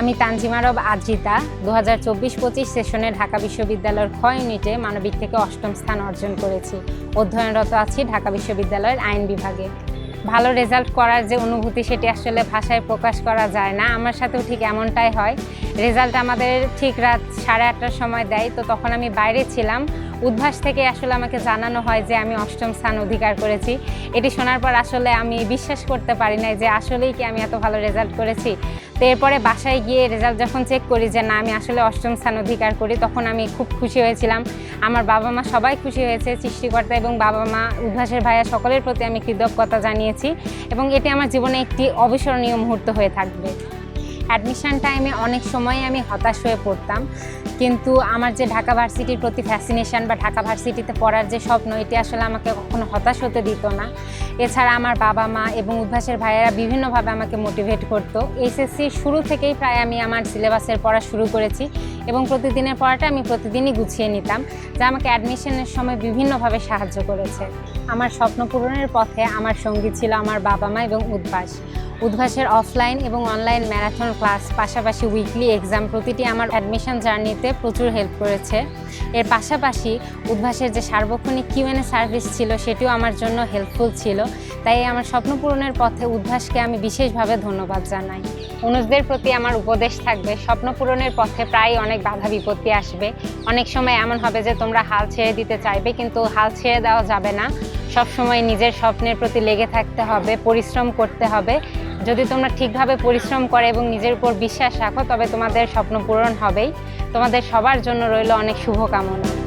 আমি তানজিমারব আজিতা দু হাজার চব্বিশ পঁচিশ সেশনে ঢাকা বিশ্ববিদ্যালয়ের খ ইউনিটে মানবিক থেকে অষ্টম স্থান অর্জন করেছি। অধ্যয়নরত আছি ঢাকা বিশ্ববিদ্যালয়ের আইন বিভাগে। ভালো রেজাল্ট করার যে অনুভূতি সেটি আসলে ভাষায় প্রকাশ করা যায় না। আমার সাথেও ঠিক এমনটাই হয়। রেজাল্ট আমাদের ঠিক রাত সাড়ে আটটার সময় দেয়। তো তখন আমি বাইরে ছিলাম। উদ্ভাস থেকে আসলে আমাকে জানানো হয় যে আমি অষ্টম স্থান অধিকার করেছি। এটি শোনার পর আসলে আমি বিশ্বাস করতে পারি নাই যে আসলেই কি আমি এত ভালো রেজাল্ট করেছি। তো এরপরে বাসায় গিয়ে রেজাল্ট যখন চেক করি যে না, আমি আসলে অষ্টম স্থান অধিকার করি, তখন আমি খুব খুশি হয়েছিলাম। আমার বাবা মা সবাই খুশি হয়েছে, সৃষ্টিকর্তা এবং বাবা মা, উদ্ভাসের ভাইয়া সকলের প্রতি আমি কৃতজ্ঞতা জানিয়েছি এবং এটি আমার জীবনে একটি অবিস্মরণীয় মুহূর্ত হয়ে থাকবে। অ্যাডমিশন টাইমে অনেক সময় আমি হতাশ হয়ে পড়তাম। কিন্তু আমার যে ঢাকা ভার্সিটির প্রতি ফ্যাসিনেশন বা ঢাকা ভার্সিটিতে পড়ার যে স্বপ্ন, এটি আসলে আমাকে কখনো হতাশ হতে দিত না। এছাড়া আমার বাবা মা এবং উদ্ভাসের ভাইয়েরা বিভিন্নভাবে আমাকে মোটিভেট করতো। এইচএসসির শুরু থেকেই প্রায় আমি আমার সিলেবাসের পড়া শুরু করেছি এবং প্রতিদিনের পড়াটা আমি প্রতিদিনই গুছিয়ে নিতাম, যা আমাকে অ্যাডমিশনের সময় বিভিন্নভাবে সাহায্য করেছে। আমার স্বপ্ন পূরণের পথে আমার সঙ্গী ছিল আমার বাবা মা এবং উদ্ভাস। উদ্ভাসের অফলাইন এবং অনলাইন ম্যারাথন ক্লাস, পাশাপাশি উইকলি এক্সাম প্রতিটি আমার অ্যাডমিশন জার্নিতে প্রচুর হেল্প করেছে। এর পাশাপাশি উদ্ভাসের যে সার্বক্ষণিক কিউএনএ সার্ভিস ছিল, সেটিও আমার জন্য হেল্পফুল ছিল। তাই আমার স্বপ্ন পূরণের পথে উদ্ভাসকে আমি বিশেষভাবে ধন্যবাদ জানাই। অনুজদের প্রতি আমার উপদেশ থাকবে, স্বপ্ন পূরণের পথে প্রায় অনেক বাধা বিপত্তি আসবে। অনেক সময় এমন হবে যে, তোমরা হাল ছেড়ে দিতে চাইবে, কিন্তু হাল ছেড়ে দেওয়া যাবে না। সব সময় নিজের স্বপ্নের প্রতি লেগে থাকতে হবে, পরিশ্রম করতে হবে। যদি তোমরা ঠিকভাবে পরিশ্রম করে এবং নিজের উপর বিশ্বাস রাখো, তবে তোমাদের স্বপ্ন পূরণ হবেই। তোমাদের সবার জন্য রইল অনেক শুভকামনা।